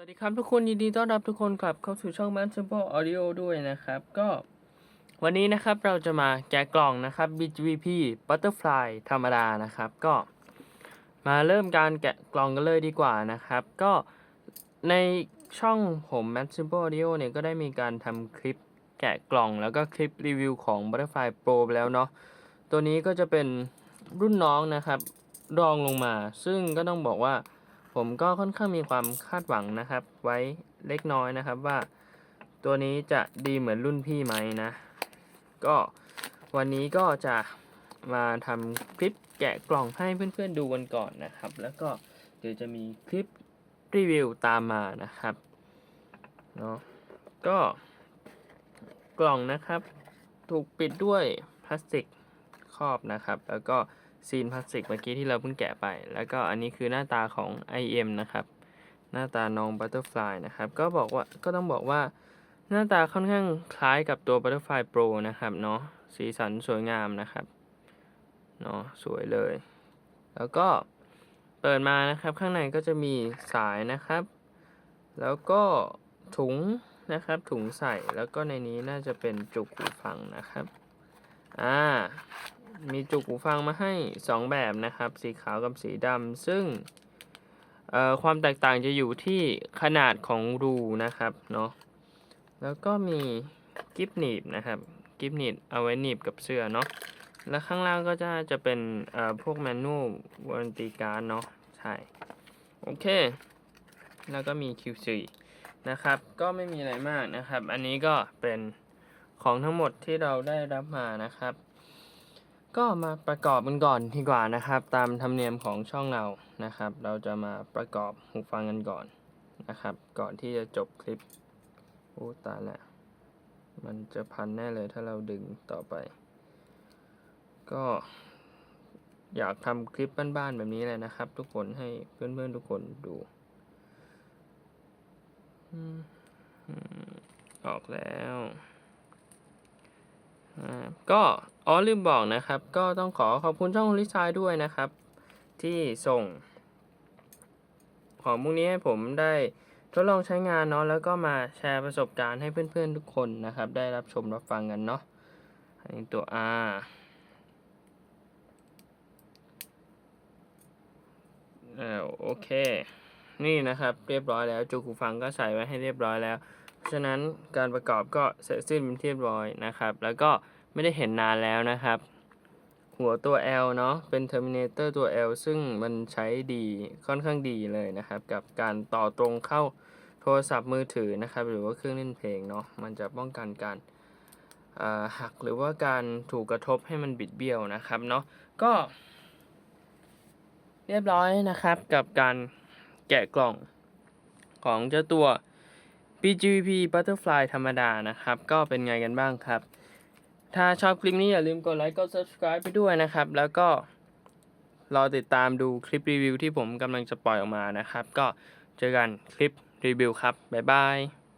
สวัสดีครับทุกคนยินดีต้อนรับทุกคนกลับเข้าสู่ช่อง Man Simple Audio ด้วยนะครับ ก็วันนี้นะครับเราจะมาแกะกล่องนะครับ BGVP Butterfly ธรรมดานะครับ ก็มาเริ่มการแกะกล่องกันเลยดีกว่านะครับ ก็ในช่องผม Man Simple Audio เนี่ยก็ได้มีการทำคลิปแกะกล่องแล้วก็คลิปรีวิวของ Butterfly Pro ไปแล้วเนาะตัวนี้ก็จะเป็นรุ่นน้องนะครับรองลงมา ซึ่งก็ต้องบอกว่า ผมก็ค่อนข้างมีความคาดหวังนะครับ ไว้เล็กน้อยนะครับว่า ตัวนี้จะดีเหมือนรุ่นพี่ไหมนะ ก็วันนี้ก็จะมาทำคลิปแกะกล่องให้เพื่อนๆดูกันก่อนนะครับ แล้วก็เดี๋ยวจะมีคลิปรีวิวตามมานะครับเนาะก็กล่องนะครับ ถูกปิดด้วยพลาสติกครอบนะครับ แล้วก็ ซีนพลาสติกเมื่อกี้ที่เราเพิ่งแกะไป แล้วก็อันนี้คือหน้าตาของ IM นะครับ หน้าตาน้องบัตเตอร์ฟลายนะครับ ก็บอกว่า ก็ต้องบอกว่าหน้าตาค่อนข้างคล้ายกับตัว Butterfly Pro นะครับเนาะ สีสันสวยงามนะครับ เนาะสวยเลย แล้วก็เปิดมานะครับ ข้างในก็จะมีสายนะครับ แล้วก็ถุงนะครับ ถุงใส่ แล้วก็ในนี้น่าจะเป็นจุกหูฟังนะครับ อ่า มีจุกหูฟังมาให้ 2 แบบนะครับ สีขาวกับสีดำซึ่งความแตกต่างจะอยู่ที่ขนาดของรูนะครับเนาะแล้วก็มีกิฟหนีบนะครับกิฟหนีบเอาไว้หนีบกับเสื้อเนาะแล้วข้างล่างก็จะจะเป็นพวกแมนนวลวอร์ตีการ์ดเนาะใช่โอเค แล้วก็มี Q4 นะครับก็ไม่มีอะไรมากนะครับ อันนี้ก็เป็นของทั้งหมดที่เราได้รับมานะครับ ก็มาประกอบกันก่อนดีกว่านะครับ ตามธรรมเนียมของช่องเรานะครับ เราจะมาประกอบหูฟังกันก่อนนะครับ ก่อนที่จะจบคลิปโอ้ตายละมันจะพันแน่เลยถ้าเราดึงต่อไป ก็อยากทำคลิปบ้านๆแบบนี้เลยนะครับ ทุกคนให้เพื่อนๆทุกคนดูออกแล้ว ก็ อ๋อลืมบอกนะครับ ก็ต้องขอขอบคุณช่องลิซายด้วยนะครับ ที่ส่ง ของพวกนี้ให้ผมได้ทดลองใช้งานเนาะแล้วก็มาแชร์ประสบการณ์ให้เพื่อนๆทุกคนนะครับ ได้รับชมรับฟังกันเนาะอันนี้ตัว R อ่าโอเค นี่นะครับเรียบร้อยแล้วจุกหูฟังก็ใส่ไว้ให้เรียบร้อยแล้ว เพราะฉะนั้นการประกอบก็เสร็จสิ้นเป็นที่เรียบร้อยนะครับ แล้วก็ ไม่ได้เห็นนานแล้วนะครับ หัวตัว L เนาะเป็น Terminator ตัว L ซึ่งมันใช้ดีค่อนข้างดีเลยนะครับ กับการต่อตรงเข้าโทรศัพท์มือถือนะครับ หรือว่าเครื่องเล่นเพลงเนาะมันจะป้องกันการหักหรือว่าการถูกกระทบให้มันบิดเบี้ยวนะครับเนาะก็ เรียบร้อยนะครับกับการแกะกล่องของเจ้าตัว BGP Butterfly ธรรมดานะครับ ก็เป็นไงกันบ้างครับ ถ้าชอบคลิปนี้อย่าลืมกดไลค์กด subscribe ไปด้วยนะครับ แล้วก็รอติดตามดูคลิปรีวิวที่ผมกำลังจะปล่อยออกมานะครับ ก็เจอกันคลิปรีวิวครับ บ๊ายบาย